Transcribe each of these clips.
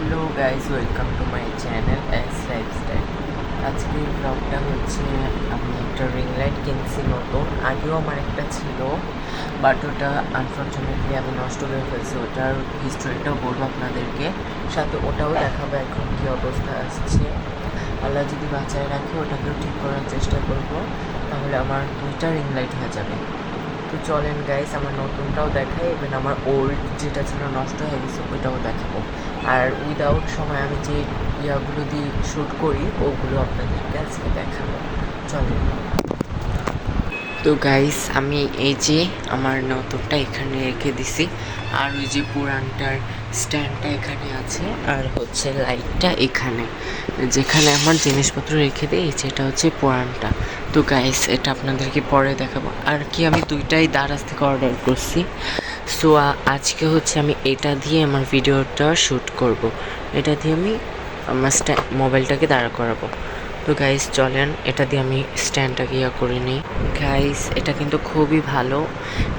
Hello guys welcome to my channel S lifestyle. আজকের ব্লগটা হচ্ছে আমি একটা রিং লাইট কিনছি নতুন। আগেও আমার একটা ছিল বাট ওটা আনফর্চুনেটলি আমি নষ্ট হয়ে ফেলছি। ওটার হিস্টোরিটাও বলব আপনাদেরকে। সাথে ওটাও দেখাবো এখন কী অবস্থা আসছে। আল্লাহ যদি বাঁচায় রাখে, ওটাকেও ঠিক করার চেষ্টা করব। তাহলে আমার দুইটা রিং লাইট হয়ে যাবে। তো চলেন গাইস আমার নতুনটাও দেখাই ইভেন আমার ওল্ড যেটা ছিল নষ্ট হয়ে গেছে, ওইটাও দেখাবো। আর উইদাউট সময় আমি যে ইয়াগুলো দিয়ে শ্যুট করি, ওগুলো আপনাদেরকে আজকে দেখাবো। চলেন। তো গাইস আমি এই যে আমার নতুনটা এখানে রেখে দিছি। আর ওই যে পুরানটার স্ট্যান্ডটা এখানে আছে, আর হচ্ছে লাইটটা এখানে। যেখানে আমার জিনিসপত্র রেখে দিই, এই যেটা হচ্ছে পুরানটা। তো গাইস এটা আপনাদেরকে পরে দেখাবো। আর কি, আমি দুইটাই দারাজ থেকে অর্ডার করছি। সো আজকে হচ্ছে আমি এটা দিয়ে আমার ভিডিওটা শ্যুট করব। এটা দিয়ে আমি আমার মোবাইলটাকে দাঁড়া করাবো। তো গাইস চলেন, এটা দিয়ে আমি স্ট্যান্ডটাকে ইয়া করে নিই। গাইস এটা কিন্তু খুবই ভালো।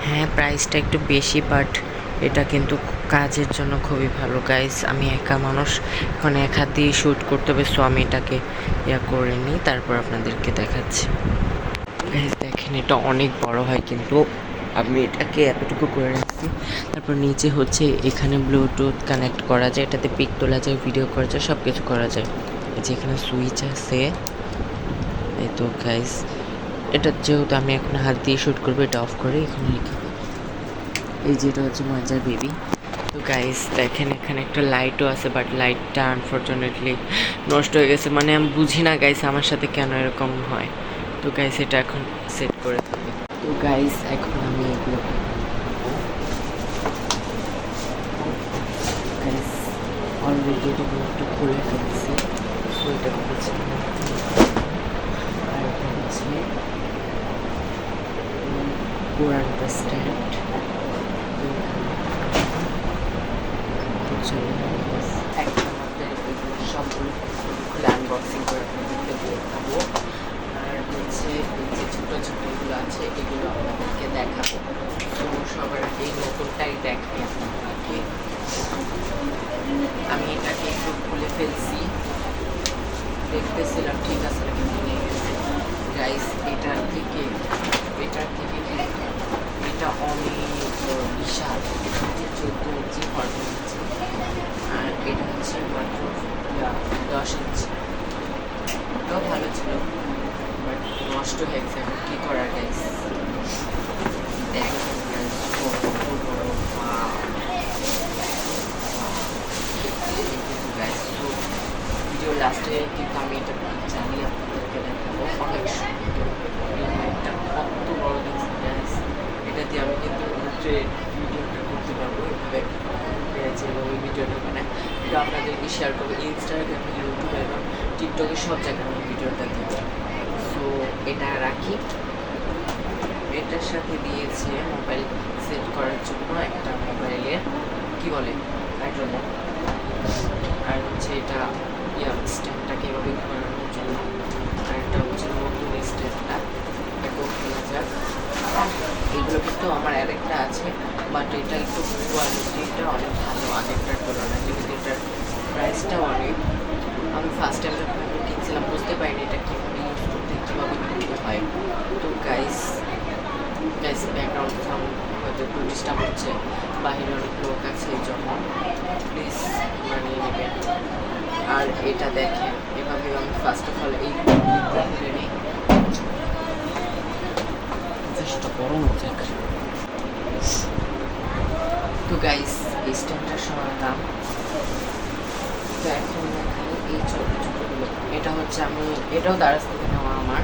হ্যাঁ প্রাইসটা একটু বেশি বাট এটা কিন্তু কাজের জন্য খুবই ভালো। গাইস আমি একা মানুষ, এখন এক হাত দিয়ে শ্যুট করতে হবে সো আমি এটাকে ইয়া করে নিই, তারপর আপনাদেরকে দেখাচ্ছি। গাইস দেখেন, এটা অনেক বড় হয় কিন্তু আমি এটাকে এতটুকু করে রাখছি। তারপর নিচে হচ্ছে, এখানে ব্লুটুথ কানেক্ট করা যায়, এটাতে পিক তোলা যায় ভিডিও করা যায় সব কিছু করা যায়। এই যে এখানে সুইচ আছে। এই তো গাইস এটা যেহেতু আমি এখন হাত দিয়ে শ্যুট করব, এটা অফ করে এখানে দিই। এই যেটা হচ্ছে মজার বেবি তো গাইস দেখেন এখানে একটা লাইটও আছে বাট লাইটটা আনফর্চুনেটলি নষ্ট হয়ে গেছে। মানে আমি বুঝি না গাইস আমার সাথে কেন এরকম হয়। তো গাইস এটা এখন সেট করে থাকি তো গাইস এখন আমি এগুলো অলরেডি এটা খুলে ফেলছি। এটা হচ্ছে আর এটা হচ্ছে পুরানটা স্ট্যান্ড একটা আমাদের সবগুলো খুলে আনবক্সিং করে আপনাদেরকে দেখাবো আর হচ্ছে যে ছোটো ছোটো আছে, এগুলো আপনাদেরকে দেখাবো তো সবার আগে এই নতুনটাই দেখাই আপনাদেরকে আমি এটাকে একটু খুলে ফেলছি। দেখতেছিলাম ঠিক আছে ভেঙে গেছে গাইস এটার থেকে এটার থেকে এটা অনেক বিশাল এটা হচ্ছে চোদ্দ ইঞ্চি পনেরো ইঞ্চি। আর এটা হচ্ছে মাত্র দশ ইঞ্চি। ওটাও ভালো ছিল বাট নষ্ট হয়ে গেছে। কী করার গাইস দেখেন guys, কত বড় wow! গাইস তো ভিডিও লাস্টে কিন্তু আমি এটা জানি আপনাদেরকে বড় এটা দিয়ে আমি কিন্তু ভিডিওটা করতে পারব এবং ওই ভিডিওটা মানে আপনাদেরকে শেয়ার করব ইনস্টাগ্রামে ইউটিউবে এবং টিকটকে সব জায়গায় আমি ভিডিওটা সো এটা রাখি। এটার সাথে দিয়েছে মোবাইল সেট করার জন্য একটা মোবাইলের কি বলে? আর হচ্ছে এটা ইয়া স্ট্যান্ডটাকে ঘোরানোর জন্য আর এটা হচ্ছে নতুন স্ট্যান্ডটা এটাকেও খোলা যাক এগুলো কিন্তু আমার আরেকটা আছে বাট এটা একটু কোয়ালিটিটা অনেক ভালো আগেরটার তুলনায় যেহেতু এটার প্রাইসটা অনেক আমি ফার্স্ট টাইম যখন আমি কিনছিলাম বুঝতে পারিনি এটা কীভাবে ইউজ করতে কীভাবে করতে হয় তো গাইস গাইস ব্যাকগ্রাউন্ড সাউন্ড হয়তো একটু ডিস্টার্ব হচ্ছে বাইরে অনেক লোক আছে এই জন্য প্লিজ মানিয়ে নেবেন আর এটা দেখেন এভাবে আমি ফার্স্ট অফ অল এই দিকটা খুলে নিই জাস্ট গরম তো গাইস এই স্ট্যান্ডটার সমাধান তো এখন এই ছোট ছোটগুলো এটা হচ্ছে আমি এটাও দারাজ থেকে নেওয়া আমার।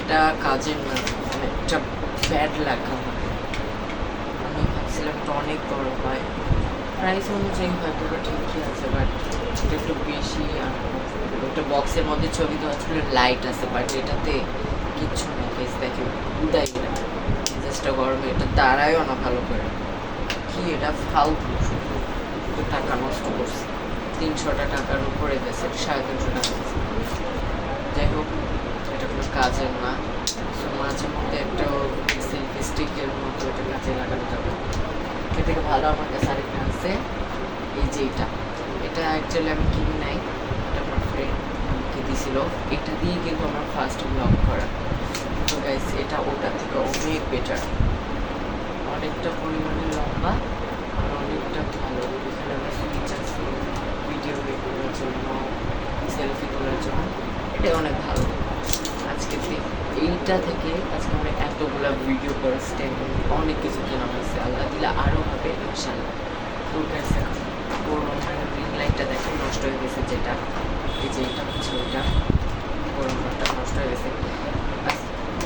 এটা কাজের না মানে এটা ব্যাড লাগা হবে আমি ভাবছিলাম এটা অনেক বড় হয়। প্রাইস অনুযায়ী হয়তো ঠিকই আছে বাট এটা একটু বেশি একটা বক্সের মধ্যে ছবি দেওয়া ছিল লাইট আছে বাট এটাতে কিচ্ছু নেই বেশ দেখে উদাই না মেজাজটা গরমে, এটা দাঁড়ায়ও না ভালো করে। কি এটা ফালতু শুধু টাকা নষ্ট করছে। তিনশোটা টাকার উপরে গেছে, সাড়ে তিনশো টাকা যাই হোক, এটা কোনো কাজের না। মাঝে মধ্যে একটা সেলফি স্টিকের মতো এটা কাজে লাগানো যাবে। এর থেকে ভালো আমার কাছে আরেকটা আছে এই যে এটা। এটা অ্যাকচুয়ালি আমি কিনি নাই। এটা আমার ফ্রেন্ড আমাকে দিছিল। এটা দিয়ে কিন্তু আমার ফার্স্ট ব্লগ করা। তো গাইস এটা ওটা থেকে অনেক বেটার অনেকটা পরিমাণে লম্বা আর অনেকটা ভালো। এখানে আমরা সুইচ আছে ভিডিও করার জন্য সেলফি তোলার জন্য। এটা অনেক ভালো। এইটা থেকে আজকে আমরা এতগুলা ভিডিও করে স্ট্যান্ড অনেক কিছু কেনা হয়েছে। আল্লাহ দিলে আরও হবে ইনশাল্লাহ মানে রিং লাইটটা দেখে নষ্ট হয়ে গেছে যেটা। এই যে এটা হচ্ছে ওইটা গরম গরমটা নষ্ট হয়ে গেছে।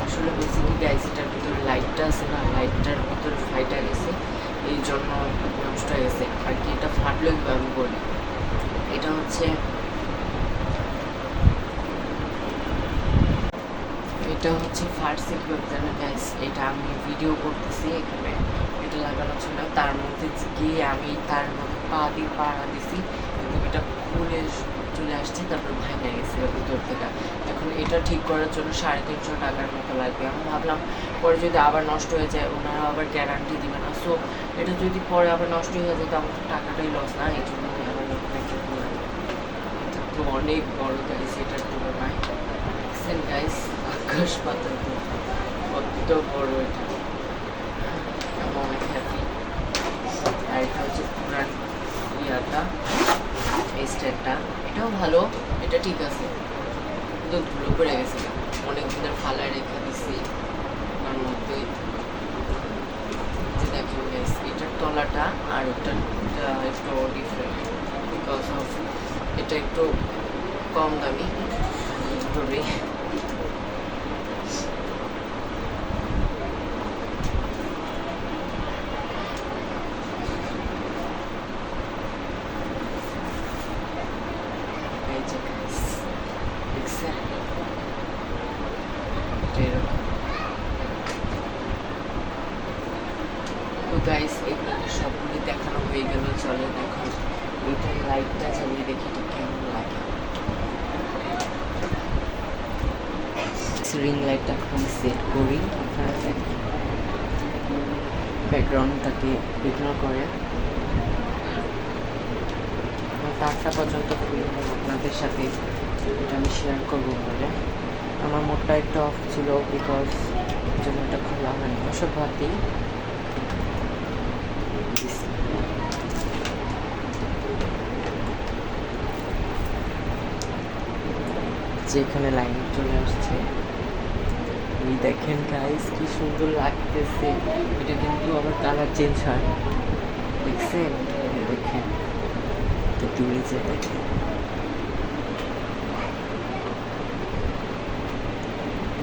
আসলে কি গাইস ভিতরে লাইটটা আছে না? লাইটটার ভিতরে ফাইটা গেছে। এই জন্য নষ্ট হয়ে গেছে। আর কি এটা ফাটলো কীভাবে বলি এটা হচ্ছে এটা হচ্ছে ফার্স্ট কীভাবে জানেন গাইস এটা আমি ভিডিও করতেছি এখানে। এটা লাগানো ছিল তার মধ্যে গিয়ে আমি তার মধ্যে পা দিয়ে পাড়া দিছি, এবং এটা খুলে চলে আসছে, তারপর ভাঙে গেছে ভিতর থেকে। এখন এটা ঠিক করার জন্য সাড়ে তিনশো টাকার মতো লাগবে। আমি ভাবলাম পরে যদি আবার নষ্ট হয়ে যায় ওনারা আবার গ্যারান্টি দিবে না। সো এটা যদি পরে আবার নষ্ট হয়ে যায় তো আমার টাকাটাই লস না, এই জন্য আমি তো অনেক বড় গাইস এটার তুলনায়। গাইস পাতাল কত বড় এটা। আমি হ্যাপি আর এটা হচ্ছে পুরান ইয়াটা, এই স্ট্যান্ডটা এটাও ভালো, এটা ঠিক আছে। কিন্তু ধুলো পড়ে গেছে। অনেক দিনের ফালায় রেখে দিছি। তার মধ্যেই যে দেখেন গাইস এটার তলাটা আর ওটার একটু ডিফারেন্ট বিকজ অফ এটা একটু কম দামি। দুটোরই guys, দেখছেন? তো গাইস এগুলো সবগুলি দেখানো হয়ে গেল। চলে চালিয়ে দেখি এটা কেমন লাগে। রিং লাইটটা এখন সেট করি। আপনারা দেখেন ব্যাকগ্রাউন্ডটাকে ইগনোর করে। তারটা পর্যন্ত খুললাম আপনাদের সাথে এটা আমি শেয়ার করব বলে। আমার মোটটা একটু অফ ছিল বিকজ জন্য এটা খোলা হয়নি ওসব দিই যেখানে লাইন চলে আসছে। এই দেখেন গাইস কি সুন্দর লাগতেছে। এটা কিন্তু আবার কালার চেঞ্জ হয়। দেখছেন? দূরে যে দেখেন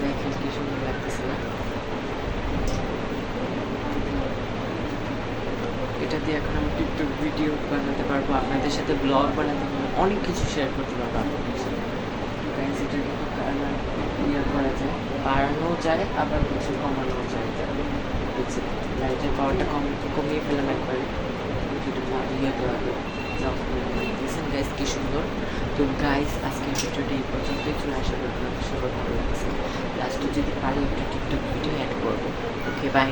দেখেন কি সুন্দর লাগতেছে না? এটা দিয়ে এখন আমি টিকটক ভিডিও বানাতে পারব, আপনাদের সাথে ব্লগ বানাতে পারব, অনেক কিছু শেয়ার করতে পারব আপনাদের সাথে। ইয়ে করা যায়। বাড়ানো যায়, আবার কিছু কমানো যায়। বুঝছে লাইটের পাওয়ারটা কম কমিয়ে ফেলাম একবারে। ইয়ে করা দেখছেন গাইস কি সুন্দর। তো গাইস আজকের ভিডিওটা এই পর্যন্তই। চলে আসা করি আপনাদের সবার ভালো লাগছে। লাস্টে যদি পারি, একটা টিকটক ভিডিও অ্যাড করব। Okay bye.